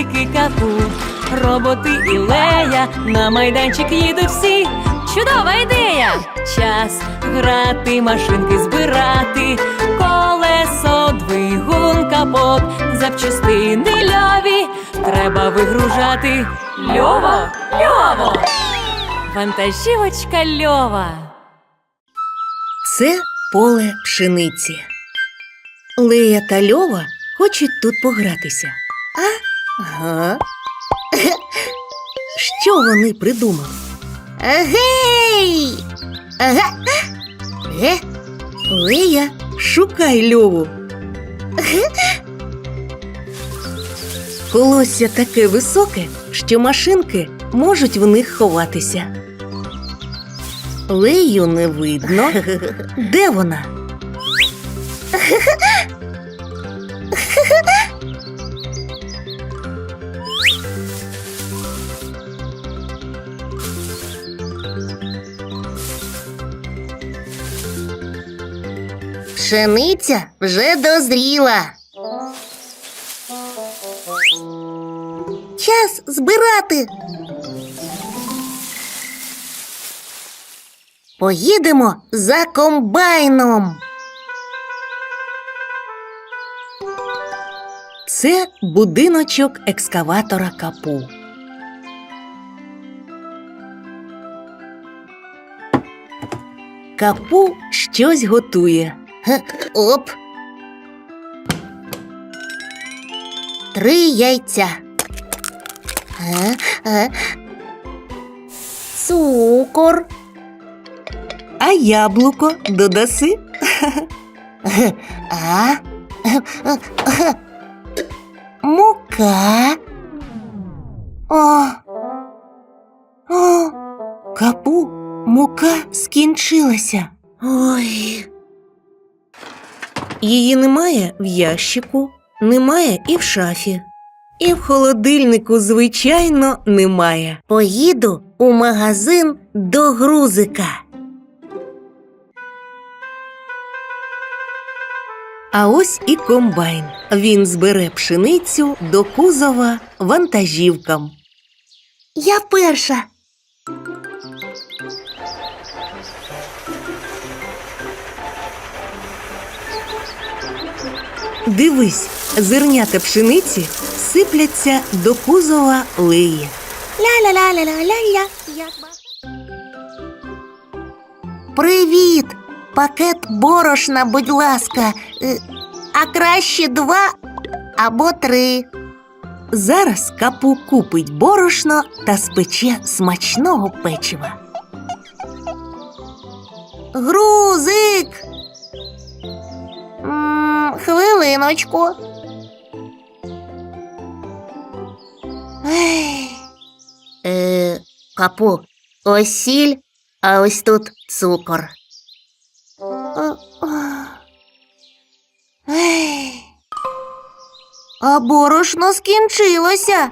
грузики капу, роботи і лея, на майданчик їдуть всі. Чудова ідея! Час грати, машинки збирати, колесо, двигун, капот, запчастини льові. Треба вигружати. Льово, льово! Вантажівочка льова. Це поле пшениці. Лея та Льова хочуть тут погратися. А? Ага. Що вони придумали? Гей! Ага. Е? Лея, шукай Льову. Колосся таке високе, що машинки можуть в них ховатися. Лею не видно. Де вона? Пшениця вже дозріла. Час збирати. Поїдемо за комбайном. Це будиночок екскаватора капу. Капу щось готує. Оп. Три яйця. Е, е. Цукор. А яблуко додаси? А? Мука. О. О. Капу, мука скінчилася. Ой. Її немає в ящику, немає і в шафі. І в холодильнику, звичайно, немає. Поїду у магазин до грузика. А ось і комбайн. Він збере пшеницю до кузова вантажівкам. Я перша. Дивись, зернята пшениці сипляться до кузова леї. Ля-ля-ля-ля-ля-ля-ля. Привіт! Пакет борошна, будь ласка. Е, А краще два або три. Зараз капу купить борошно та спече смачного печива. Грузик. Хвилиночку. Е, капу, ось сіль, а ось тут цукор. А борошно скінчилося.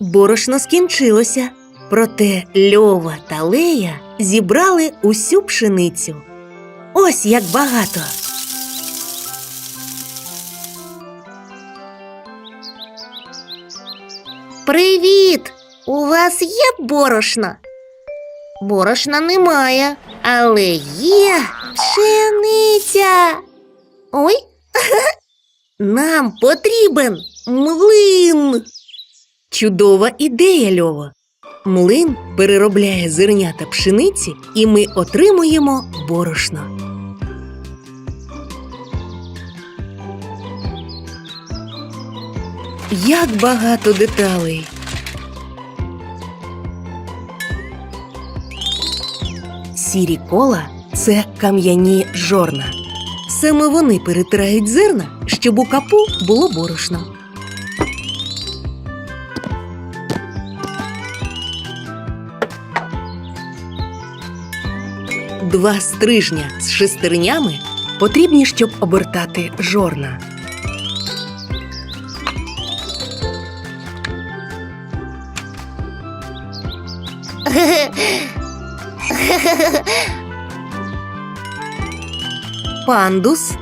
Борошно скінчилося. Проте Льова та Лея зібрали усю пшеницю. Ось як багато. Привіт! У вас є борошно? Борошна немає, але є пшениця. Ой, нам потрібен млин. Чудова ідея, Льово. Млин переробляє зернята пшениці, і ми отримуємо борошно. Як багато деталей. Сірі кола це кам'яні жорна. Саме вони перетирають зерна, щоб у капу було борошно. Два стрижня з шестернями потрібні, щоб обертати жорна. Пандус.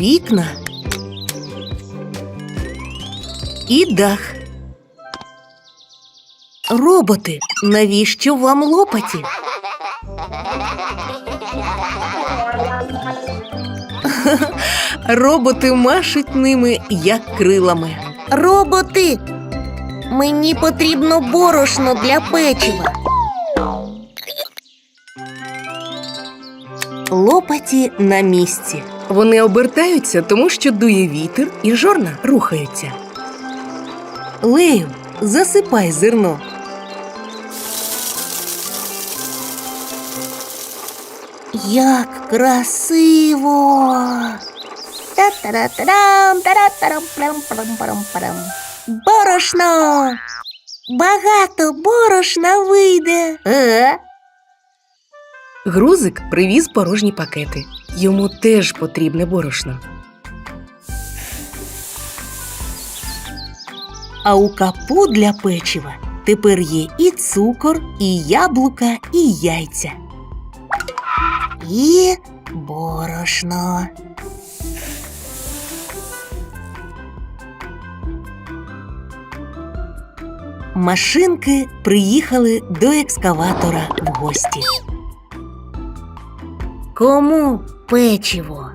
вікна і дах. Роботи, навіщо вам лопаті? Роботи машуть ними як крилами. Роботи! Мені потрібно борошно для печива. Лопаті на місці. Вони обертаються, тому що дує вітер і жорна рухаються. Лею, засипай зерно. Як красиво! Та-та-та-дам, та-та-тарам, парам-парам-парам-парам. Борошно! Багато борошна вийде. Е? Грузик привіз порожні пакети. Йому теж потрібне борошно. А у капу для печива тепер є і цукор, і яблука, і яйця. І борошно. Машинки приїхали до екскаватора в гості. Кому печиво?